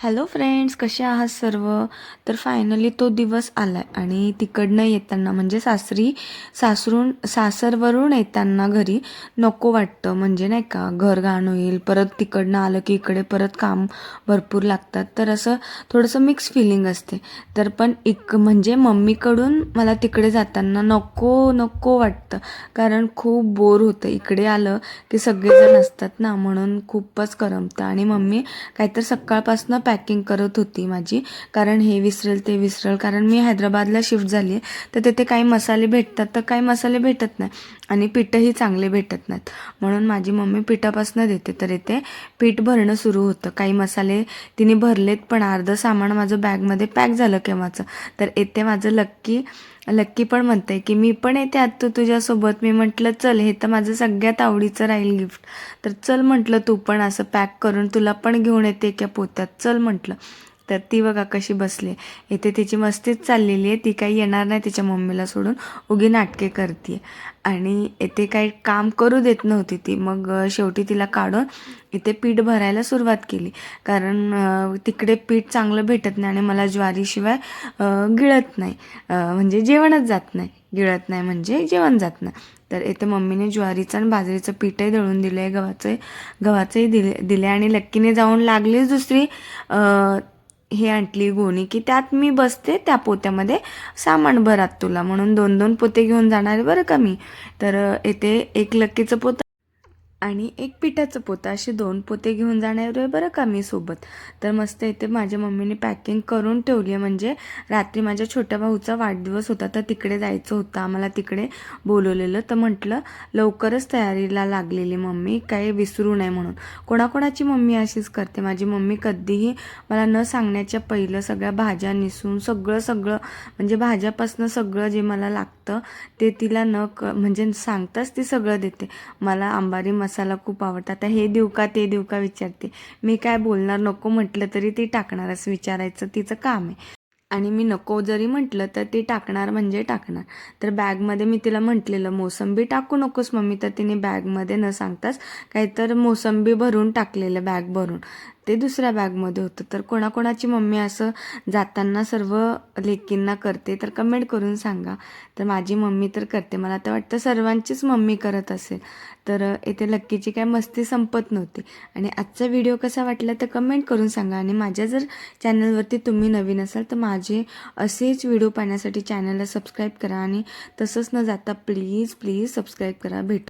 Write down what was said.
Hello friends कसे आहात सर्व? तर फायनली तो दिवस आला आहे आणि तिकडनं येताना म्हणजे सासरी सासरून सासरवरून येताना घरी नको वाटतं. म्हणजे नाही का घर घाण होईल परत तिकडनं आलं की इकडे परत काम भरपूर लागतात. तर असं थोडंसं मिक्स फिलिंग असते. तर पण एक म्हणजे मम्मीकडून मला तिकडे जाताना नको नको वाटतं. कारण खूप बोर होतं. इकडे आलं की सगळेजण असतात ना म्हणून खूपच करमतं. आणि मम्मी काहीतर सकाळपासून पॅकिंग करत होती माझी. कारण हे विसरेल ते विसरेल. कारण मी हैदराबादला शिफ्ट झाली आहे तर तिथे काही मसाले भेटतात तर काही मसाले भेटत नाही आणि पिठंही चांगले भेटत नाहीत. म्हणून माझी मम्मी पिठापासून देते. तर इथे पीठ भरणं सुरू होतं. काही मसाले तिने भरलेत पण अर्धं सामान माझं बॅगमध्ये पॅक झालं केव्हाचं. तर येते माझं लक्की लक्की पण म्हणते की मी पण येते आत्ता तुझ्यासोबत. मी म्हटलं चल हे तर माझं सगळ्यात आवडीचं राहील गिफ्ट. तर चल म्हटलं तू पण असं पॅक करून तुला पण घेऊन येते एका पोत्यात. चल म्हटलं. तर ती बघा कशी बसली. इथे तिची मस्तीच चाललेली आहे. ती काही येणार नाही तिच्या मम्मीला सोडून. उगी नाटके करते आणि इथे काही काम करू देत नव्हती ती. मग शेवटी तिला काढून इथे पीठ भरायला सुरुवात केली. कारण तिकडे पीठ चांगलं भेटत नाही आणि मला ज्वारीशिवाय गिळत नाही. म्हणजे जेवणच जात नाही. गिळत नाही म्हणजे जेवण जात नाही. तर इथे मम्मीने ज्वारीचं आणि बाजरीचं पीठही दळून दिलं आहे गव्हाचं गव्हाचंही दिले दिले आणि लक्कीने जाऊन लागलीच दुसरी हे आणली गोणी की त्यात मी बसते त्या पोत्यामध्ये सामान भरात तुला. म्हणून दोन दोन पोते घेऊन जाणार बरं का मी. तर येथे एक लक्कीचं पोतं आणि एक पिठाचं पोतं. असे दोन पोते घेऊन जाणार आहे बरं का मी सोबत. तर मस्त इथे माझ्या मम्मीने पॅकिंग करून ठेवली आहे. म्हणजे रात्री माझ्या छोट्या भाऊचा वाढदिवस होता तर तिकडे जायचं होतं. आम्हाला तिकडे बोलवलेलं. तर म्हटलं लवकरच तयारीला लागलेली मम्मी. काही विसरू नये म्हणून. कोणाकोणाची मम्मी अशीच करते. माझी मम्मी कधीही मला न सांगण्याच्या पहिलं सगळ्या भाज्या निसून सगळं सगळं म्हणजे भाज्यापासनं सगळं जे मला लागतं ते तिला न क म्हणजे सांगताच ती सगळं देते. मला आंबारी मसाला खूप आवडतं आता हे देऊ का ते देऊ का विचारते. मी काय बोलणार? नको म्हटलं तरी ती टाकणारच विचारायचं. तिचं काम आहे. आणि मी नको जरी म्हटलं तर ती टाकणार म्हणजे टाकणार. तर बॅगमध्ये मी तिला म्हटलेलं मोसंबी टाकू नकोस मम्मी. तर तिने बॅगमध्ये न सांगताच काहीतर मोसंबी भरून टाकलेलं बॅग भरून. ते दुसऱ्या बॅगमध्ये होतं. तर कोणाकोणाची मम्मी असं जाताना सर्व लेकींना करते तर कमेंट करून सांगा. तर माझी मम्मी तर करते. मला तर वाटतं सर्वांचीच मम्मी करत असेल. तर येथे लक्कीची काय मस्ती संपत नव्हती. आणि आजचा व्हिडिओ कसा वाटला तर कमेंट करून सांगा. आणि माझ्या जर चॅनलवरती तुम्ही नवीन असाल तर माझे असेच व्हिडिओ पाहण्यासाठी चॅनलला सबस्क्राईब करा. आणि तसंच न जाता प्लीज प्लीज सबस्क्राईब करा. भेट.